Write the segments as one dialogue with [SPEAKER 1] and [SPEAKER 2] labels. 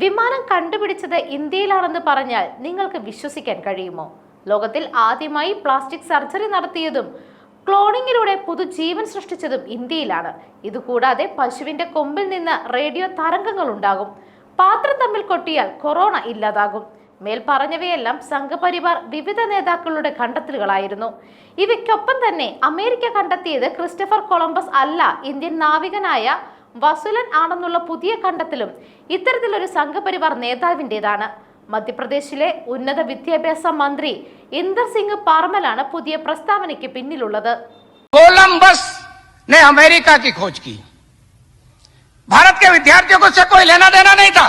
[SPEAKER 1] വിമാനം കണ്ടുപിടിച്ചത് ഇന്ത്യയിലാണെന്ന് പറഞ്ഞാൽ നിങ്ങൾക്ക് വിശ്വസിക്കാൻ കഴിയുമോ? ലോകത്തിൽ ആദ്യമായി പ്ലാസ്റ്റിക് സർജറി നടത്തിയതും ക്ലോണിങ്ങിലൂടെ പുതുജീവൻ സൃഷ്ടിച്ചതും ഇന്ത്യയിലാണ്. ഇതുകൂടാതെ പശുവിന്റെ കൊമ്പിൽ നിന്ന് റേഡിയോ തരംഗങ്ങൾ ഉണ്ടാകും പാത്രം തമ്മിൽ കൊട്ടിയാൽ കൊറോണ ഇല്ലാതാകും. മേൽ പറഞ്ഞവയെല്ലാം സംഘപരിവാർ വിവിധ നേതാക്കളുടെ കണ്ടെത്തലുകളായിരുന്നു. ഇവയ്ക്കൊപ്പം തന്നെ അമേരിക്ക കണ്ടെത്തിയത് ക്രിസ്റ്റഫർ കൊളംബസ് അല്ല ഇന്ത്യൻ നാവികനായ വസുലൻ ആണെന്നുള്ള പുതിയ കണ്ടെത്തലും ഇത്തരത്തിലൊരു സംഘപരിവാർ നേതാവിൻ്റെതാണ് മധ്യപ്രദേശിലെ ഉന്നത വിദ്യാഭ്യാസ മന്ത്രി ഇന്ദർ സിംഗ് പാർമലാണ് പുതിയ പ്രസ്താവനയ്ക്ക് പിന്നിലുള്ളത്
[SPEAKER 2] कोलंबस ने अमेरिका की खोज की भारत के विद्यार्थियों को उससे कोई लेना देना नहीं था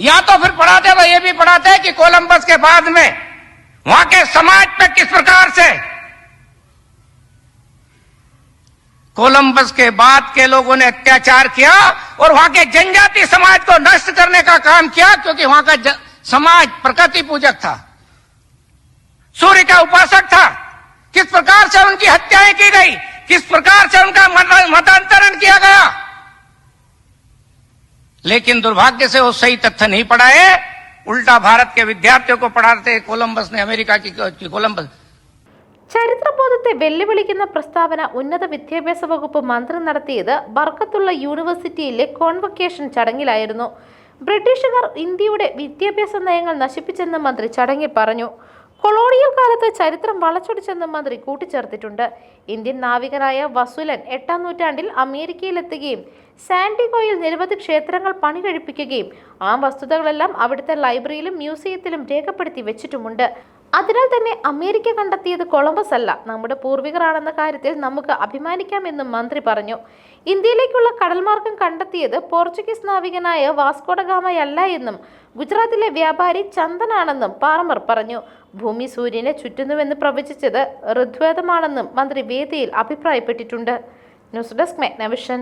[SPEAKER 2] या तो फिर पढ़ाते तो ये भी पढ़ाते कि कोलंबस के बाद में वहां के समाज पे किस प्रकार से कोलंबस के बाद के लोगों ने अत्याचार किया और वहाँ के जनजाति समाज को नष्ट करने का काम किया, क्योंकि वहाँ का समाज प्रकृति पूजक था। सूर्य का उपासक था। किस प्रकार से उनकी हत्याएँ की गई? किस प्रकार से उनका मतांतरण किया गया? लेकिन दुर्भाग्य से वो सही तथ्य नहीं पढ़ाए। उल्टा भारत के विद्यार्थियों को पढ़ाते, कोलंबस ने अमेरिका की कोलंबस
[SPEAKER 1] ചരിത്രബോധത്തെ വെല്ലുവിളിക്കുന്ന പ്രസ്താവന ഉന്നത വിദ്യാഭ്യാസ വകുപ്പ് മന്ത്രി നടത്തിയത് ബർക്കത്തുള്ള യൂണിവേഴ്സിറ്റിയിലെ കോൺവക്കേഷൻ ചടങ്ങിലായിരുന്നു. ബ്രിട്ടീഷുകാർ ഇന്ത്യയുടെ വിദ്യാഭ്യാസ നയങ്ങൾ നശിപ്പിച്ചെന്ന് മന്ത്രി ചടങ്ങിൽ പറഞ്ഞു. കൊളോണിയൽ കാലത്ത് ചരിത്രം വളച്ചൊടിച്ചെന്ന് മന്ത്രി കൂട്ടിച്ചേർത്തിട്ടുണ്ട്. ഇന്ത്യൻ നാവികനായ വസുലൻ എട്ടാം നൂറ്റാണ്ടിൽ അമേരിക്കയിലെത്തുകയും സാൻഡിഗോയിൽ നിരവധി ക്ഷേത്രങ്ങൾ പണി കഴിപ്പിക്കുകയും ആ വസ്തുതകളെല്ലാം അവിടുത്തെ ലൈബ്രറിയിലും മ്യൂസിയത്തിലും രേഖപ്പെടുത്തി വെച്ചിട്ടുമുണ്ട്. അതിനാൽ തന്നെ അമേരിക്ക കണ്ടെത്തിയത് കൊളംബസ് അല്ല. നമ്മുടെ പൂർവികരാണെന്ന കാര്യത്തിൽ നമുക്ക് അഭിമാനിക്കാമെന്ന് മന്ത്രി പറഞ്ഞു. ഇന്ത്യയിലേക്കുള്ള കടൽമാർഗം കണ്ടെത്തിയത് പോർച്ചുഗീസ് നാവികനായ വാസ്കോഡഗാമയല്ല എന്നും ഗുജറാത്തിലെ വ്യാപാരി ചന്ദനാണെന്നും പാർമർ പറഞ്ഞു. ഭൂമി സൂര്യനെ ചുറ്റുന്നുവെന്ന് പ്രവചിച്ചത് ഋഗ്വേദമാണെന്നും മന്ത്രി വേദിയിൽ അഭിപ്രായപ്പെട്ടിട്ടുണ്ട്. News desk Magnavision.